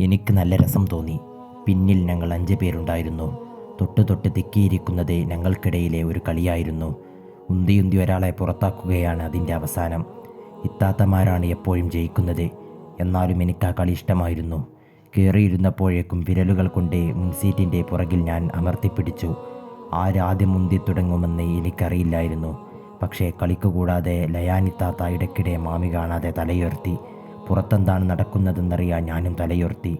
എനിക്ക് നല്ല രസം തോന്നി. പിന്നിൽ ഞങ്ങൾ അഞ്ച് പേരുണ്ടായിരുന്നു. തൊട്ട് തൊട്ട് തിക്കിയിരിക്കുന്നത് ഞങ്ങൾക്കിടയിലെ ഒരു കളിയായിരുന്നു. ഉന്തിയുന്തി ഒരാളെ പുറത്താക്കുകയാണ് അതിന്റെ അവസാനം. ഇത്താത്തമാരാണ് എപ്പോഴും ജയിക്കുന്നത്. എന്നാലും എനിക്ക് ആ കളി ഇഷ്ടമായിരുന്നു. കയറിയിരുന്നപ്പോഴേക്കും വിരലുകൾ കൊണ്ട് മുൻസീറ്റിന്റെ പുറകിൽ ഞാൻ അമർത്തിപ്പിടിച്ചു. ആരാദ്യം മുന്തി തുടങ്ങുമെന്ന് എനിക്കറിയില്ലായിരുന്നു. പക്ഷേ കളിക്കുകൂടാതെ ലയാനിത്താത്ത ഇടയ്ക്കിടെ മാമി കാണാതെ തലയുയർത്തി പുറത്തെന്താണ് നടക്കുന്നതെന്നറിയാൻ ഞാനും തലയുയർത്തി.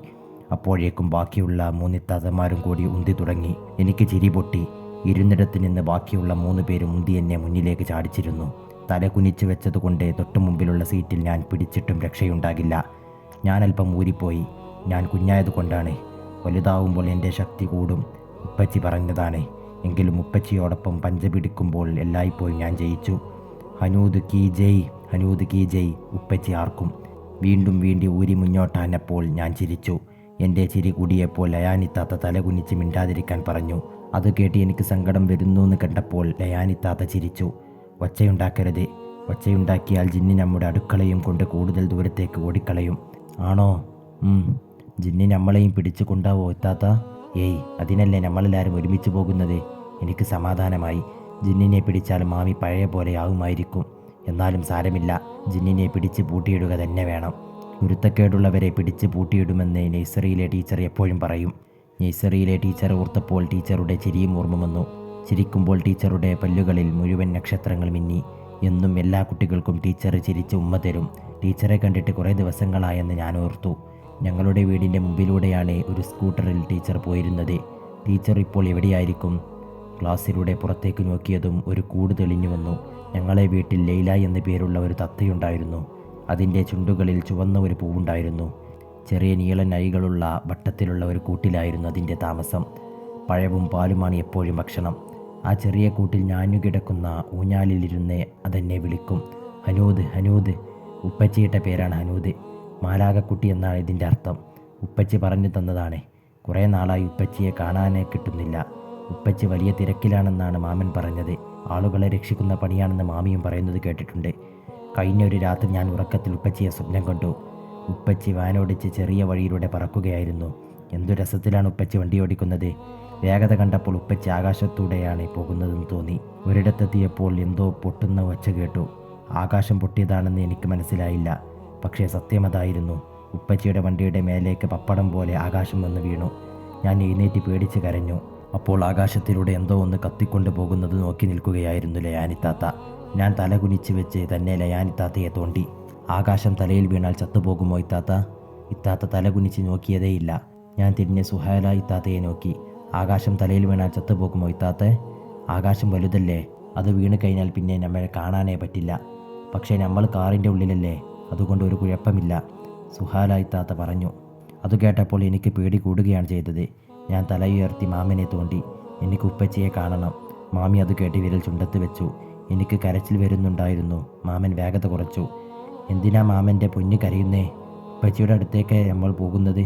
അപ്പോഴേക്കും ബാക്കിയുള്ള മൂന്നിത്താത്തമാരും കൂടി ഉന്തി തുടങ്ങി. എനിക്ക് ചിരി പൊട്ടി. ഇരുന്നിടത്ത് നിന്ന് ബാക്കിയുള്ള മൂന്ന് പേരും ഉന്തി എന്നെ മുന്നിലേക്ക് ചാടിച്ചിരുന്നു. തല കുനിച്ചു വെച്ചതുകൊണ്ട് തൊട്ടു മുമ്പിലുള്ള സീറ്റിൽ ഞാൻ പിടിച്ചിട്ടും രക്ഷയുണ്ടാകില്ല. ഞാൻ അല്പം ഊരിപ്പോയി. ഞാൻ കുഞ്ഞായതുകൊണ്ടാണ് വലുതാവുമ്പോൾ എന്റെ ശക്തി കൂടും. ഉപ്പച്ചി പറഞ്ഞതാണ്. എങ്കിലും ഉപ്പച്ചിയോടൊപ്പം പഞ്ച പിടിക്കുമ്പോൾ എല്ലായ്പ്പോഴും ഞാൻ ജയിച്ചു. ഹനൂദ് കീ ജയ് ഹനൂദ് കീ ജയ് ഉപ്പച്ചി ആർക്കും. വീണ്ടും വീണ്ടും ഊരി മുന്നോട്ടാനപ്പോൾ ഞാൻ ചിരിച്ചു. എന്റെ ചിരി കൂടിയപ്പോൾ ലയാനിത്താത്ത തലകുനിച്ച് മിണ്ടാതിരിക്കാൻ പറഞ്ഞു. അത് കേട്ട് എനിക്ക് സങ്കടം വരുന്നു എന്ന് കണ്ടപ്പോൾ ലയാനിത്താത്ത ചിരിച്ചു. ഒച്ചയുണ്ടാക്കരുത്. ഒച്ചയുണ്ടാക്കിയാൽ ജിന്നി നമ്മുടെ അടുക്കളയും കൊണ്ട് കൂടുതൽ ദൂരത്തേക്ക് ഓടിക്കളയും. ആണോ? ജിന്നി നമ്മളെയും പിടിച്ചു കൊണ്ടാവോ എത്താത്ത ഏയ് അതിനല്ലേ നമ്മളെല്ലാവരും ഒരുമിച്ച് പോകുന്നത്? എനിക്ക് സമാധാനമായി. ജിന്നിനെ പിടിച്ചാൽ മാമി പഴയ പോലെ ആവുമായിരിക്കും. എന്നാലും സാരമില്ല. ജിന്നിനെ പിടിച്ച് പൂട്ടിയിടുക തന്നെ വേണം. ഗുരുത്തക്കേടുള്ളവരെ പിടിച്ച് പൂട്ടിയിടുമെന്ന് നഴ്സറിയിലെ ടീച്ചർ എപ്പോഴും പറയും. നഴ്സറിയിലെ ടീച്ചർ ഓർത്തപ്പോൾ ടീച്ചറുടെ ചിരിയും ഓർമ്മ വന്നു. ചിരിക്കുമ്പോൾ ടീച്ചറുടെ പല്ലുകളിൽ മുഴുവൻ നക്ഷത്രങ്ങൾ മിന്നി. എന്നും എല്ലാ കുട്ടികൾക്കും ടീച്ചർ ചിരിച്ച് ഉമ്മ തരും. ടീച്ചറെ കണ്ടിട്ട് കുറേ ദിവസങ്ങളായെന്ന് ഞാൻ ഓർത്തു. ഞങ്ങളുടെ വീടിന്റെ മുമ്പിലൂടെയാണ് ഒരു സ്കൂട്ടറിൽ ടീച്ചർ പോയിരുന്നത്. ടീച്ചർ ഇപ്പോൾ എവിടെയായിരിക്കും? ക്ലാസ്സിലൂടെ പുറത്തേക്ക് നോക്കിയതും ഒരു കൂട് തെളിഞ്ഞു വന്നു. ഞങ്ങളെ വീട്ടിൽ ലൈല എന്നു പേരുള്ള ഒരു തത്തയുണ്ടായിരുന്നു. അതിന്റെ ചുണ്ടുകളിൽ ചുവന്ന ഒരു പൂവുണ്ടായിരുന്നു. ചെറിയ നീളൻ നൈകളുള്ള വട്ടത്തിലുള്ള ഒരു കൂട്ടിലായിരുന്നു അതിന്റെ താമസം. പഴവും പാലുമാണ് എപ്പോഴും ഭക്ഷണം. ആ ചെറിയ കൂട്ടിൽ ഞാനു കിടക്കുന്ന ഊഞ്ഞാലിലിരുന്ന് അതെന്നെ വിളിക്കും. ഹനൂദ് ഹനൂദ്. ഉപ്പച്ചിയിട്ട പേരാണ് ഹനൂദ്. മാലാകക്കുട്ടി എന്നാണ് ഇതിന്റെ അർത്ഥം. ഉപ്പച്ചി പറഞ്ഞു തന്നതാണ്. കുറേ നാളായി ഉപ്പച്ചിയെ കാണാനേ കിട്ടുന്നില്ല. ഉപ്പച്ചി വലിയ തിരക്കിലാണെന്നാണ് മാമൻ പറഞ്ഞത്. ആളുകളെ രക്ഷിക്കുന്ന പണിയാണെന്ന് മാമിയും പറയുന്നത് കേട്ടിട്ടുണ്ട്. കഴിഞ്ഞ ഒരു രാത്രി ഞാൻ ഉറക്കത്തിൽ ഉപ്പച്ചിയെ സ്വപ്നം കണ്ടു. ഉപ്പച്ചി വാനോടിച്ച് ചെറിയ വഴിയിലൂടെ പറക്കുകയായിരുന്നു. എന്തു രസത്തിലാണ് ഉപ്പച്ചി വണ്ടി ഓടിക്കുന്നത്? വേഗത കണ്ടപ്പോൾ ഉപ്പച്ചി ആകാശത്തൂടെയാണ് പോകുന്നതെന്ന് തോന്നി. ഒരിടത്തെത്തിയപ്പോൾ എന്തോ പൊട്ടുന്ന ഒച്ച കേട്ടു. ആകാശം പൊട്ടിയതാണെന്ന് എനിക്ക് മനസ്സിലായില്ല. പക്ഷേ സത്യമതായിരുന്നു ഉപ്പച്ചിയുടെ വണ്ടിയുടെ മേലേക്ക് പപ്പടം പോലെ ആകാശം വന്ന് വീണു. ഞാൻ എഴുന്നേറ്റ് പേടിച്ച് കരഞ്ഞു. അപ്പോൾ ആകാശത്തിലൂടെ എന്തോ ഒന്ന് കത്തിക്കൊണ്ട് പോകുന്നത് നോക്കി നിൽക്കുകയായിരുന്നു ലയാനിത്താത്ത. ഞാൻ തലകുനിച്ച് വെച്ച് തന്നെ ലയാനിത്താത്തയെ തോണ്ടി. ആകാശം തലയിൽ വീണാൽ ചത്തുപോകുമോ ഇത്താത്ത? ഇത്താത്ത തലകുനിച്ച് നോക്കിയതേയില്ല. ഞാൻ തിരിഞ്ഞ് സുഹേല ഇത്താത്തയെ നോക്കി. ആകാശം തലയിൽ വീണാൽ ചത്തുപോകുമോ ഇത്താത്ത? ആകാശം വലുതല്ലേ? അത് വീണ് കഴിഞ്ഞാൽ പിന്നെ നമ്മളെ കാണാനേ പറ്റില്ല. പക്ഷേ നമ്മൾ കാറിന്റെ ഉള്ളിലല്ലേ? അതുകൊണ്ട് ഒരു കുഴപ്പമില്ല. സുഹാല ഇത്താത്ത പറഞ്ഞു. അത് കേട്ടപ്പോൾ എനിക്ക് പേടി കൂടുകയാണ് ചെയ്തത്. ഞാൻ തലയുയർത്തി മാമിനെ തോണ്ടി എനിക്ക് ഉപ്പച്ചിയെ കാണണം. മാമി അത് കേട്ട് വിരൽ ചുണ്ടത്ത് വെച്ചു. എനിക്ക് കരച്ചിൽ വരുന്നുണ്ടായിരുന്നു. മാമൻ വേഗത കുറച്ചു. എന്തിനാ മാമന്റെ പൊന്നു കരയുന്നേ? ഉപ്പച്ചിയുടെ അടുത്തേക്ക് നമ്മൾ പോകുന്നത്?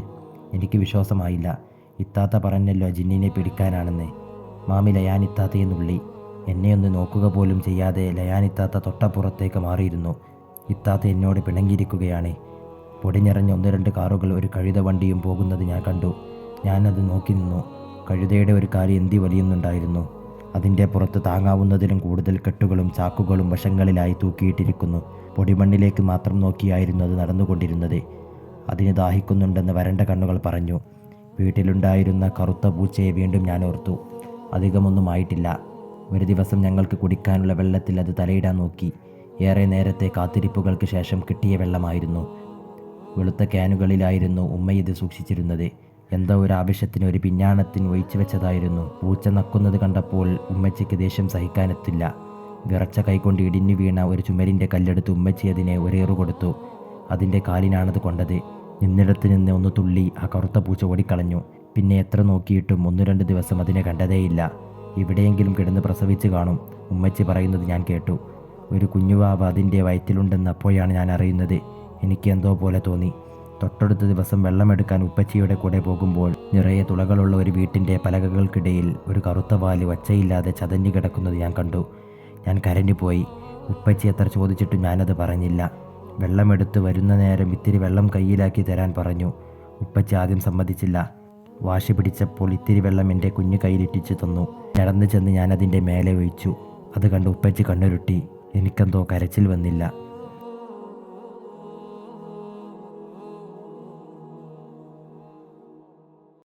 എനിക്ക് വിശ്വാസമായില്ല. ഇത്താത്ത പറഞ്ഞല്ലോ ജിന്നിനെ പിടിക്കാനാണെന്ന്. മാമി ലയാനിത്താത്തയെ നുള്ളി. എന്നെ ഒന്ന് നോക്കുക പോലും ചെയ്യാതെ ലയാൻ ഇത്താത്ത തൊട്ടപ്പുറത്തേക്ക് മാറിയിരുന്നു. ഇത്താത്ത എന്നോട് പിണങ്ങിയിരിക്കുകയാണ്. പൊടിഞ്ഞിറഞ്ഞ ഒന്ന് രണ്ട് കാറുകൾ ഒരു കഴുത വണ്ടിയും പോകുന്നത് ഞാൻ കണ്ടു. ഞാനത് നോക്കി നിന്നു. കഴുതയുടെ ഒരു കാര്യം എന്തി വലിയുന്നുണ്ടായിരുന്നു. അതിന്റെ പുറത്ത് താങ്ങാവുന്നതിലും കൂടുതൽ കെട്ടുകളും ചാക്കുകളും വശങ്ങളിലായി തൂക്കിയിട്ടിരിക്കുന്നു. പൊടിമണ്ണിലേക്ക് മാത്രം നോക്കിയായിരുന്നു അത് നടന്നുകൊണ്ടിരുന്നത്. അതിന് ദാഹിക്കുന്നുണ്ടെന്ന് വരണ്ട കണ്ണുകൾ പറഞ്ഞു. വീട്ടിലുണ്ടായിരുന്ന കറുത്ത പൂച്ചയെ വീണ്ടും ഞാൻ ഓർത്തു. അധികമൊന്നും ആയിട്ടില്ല. ഒരു ദിവസം ഞങ്ങൾക്ക് കുടിക്കാനുള്ള വെള്ളത്തിൽ അത് തലയിടാൻ നോക്കി. ഏറെ നേരത്തെ കാത്തിരിപ്പുകൾക്ക് ശേഷം കിട്ടിയ വെള്ളമായിരുന്നു. വെളുത്ത ക്യാനുകളിലായിരുന്നു ഉമ്മ ഇത് സൂക്ഷിച്ചിരുന്നത്. എന്തോ ഒരു ആവശ്യത്തിന് ഒരു പിഞ്ഞാണത്തിന് ഒഴിച്ചു വെച്ചതായിരുന്നു. പൂച്ച നക്കുന്നത് കണ്ടപ്പോൾ ഉമ്മച്ചയ്ക്ക് ദേഷ്യം സഹിക്കാനെത്തില്ല. വിറച്ച കൈകൊണ്ട് ഇടിഞ്ഞു വീണ ഒരു ചുമരിന്റെ കല്ലെടുത്ത് ഉമ്മച്ചി അതിനെ ഒരേറു കൊടുത്തു. അതിന്റെ കാലിനാണത് കൊണ്ടത്. നിന്നിടത്ത് നിന്ന് ഒന്ന് തുള്ളി ആ കറുത്ത പൂച്ച ഓടിക്കളഞ്ഞു. പിന്നെ എത്ര നോക്കിയിട്ടും ഒന്നു രണ്ട് ദിവസം അതിനെ കണ്ടതേയില്ല. എവിടെയെങ്കിലും കിടന്ന് പ്രസവിച്ച് കാണും. ഉമ്മച്ചി പറയുന്നത് ഞാൻ കേട്ടു. ഒരു കുഞ്ഞുവാവ അതിന്റെ വയറ്റിലുണ്ടെന്ന് അപ്പോഴാണ് ഞാൻ അറിയുന്നത്. എനിക്ക് എന്തോ പോലെ തോന്നി. തൊട്ടടുത്ത ദിവസം വെള്ളമെടുക്കാൻ ഉപ്പച്ചിയുടെ കൂടെ പോകുമ്പോൾ നിറയെ തുളകളുള്ള ഒരു വീട്ടിന്റെ പലകകൾക്കിടയിൽ ഒരു കറുത്ത വാൽ ഒച്ചയില്ലാതെ ചതഞ്ഞു കിടക്കുന്നത് ഞാൻ കണ്ടു. ഞാൻ കരഞ്ഞുപോയി ഉപ്പച്ചി എത്ര ചോദിച്ചിട്ടും ഞാനത് പറഞ്ഞില്ല. വെള്ളമെടുത്ത് വരുന്ന നേരം ഇത്തിരി വെള്ളം കയ്യിലാക്കി തരാൻ പറഞ്ഞു. ഉപ്പച്ചി ആദ്യം സമ്മതിച്ചില്ല. വാശി പിടിച്ചപ്പോൾ ഇത്തിരി വെള്ളം എന്റെ കുഞ്ഞു കയ്യിലിട്ടിച്ച് തന്നു. നടന്നു ചെന്ന് ഞാനതിന്റെ മേലെ ഒഴിച്ചു. അത് കണ്ട് ഉപ്പച്ചി കണ്ണുരുട്ടി. എനിക്കെന്തോ കരച്ചിൽ വന്നില്ല.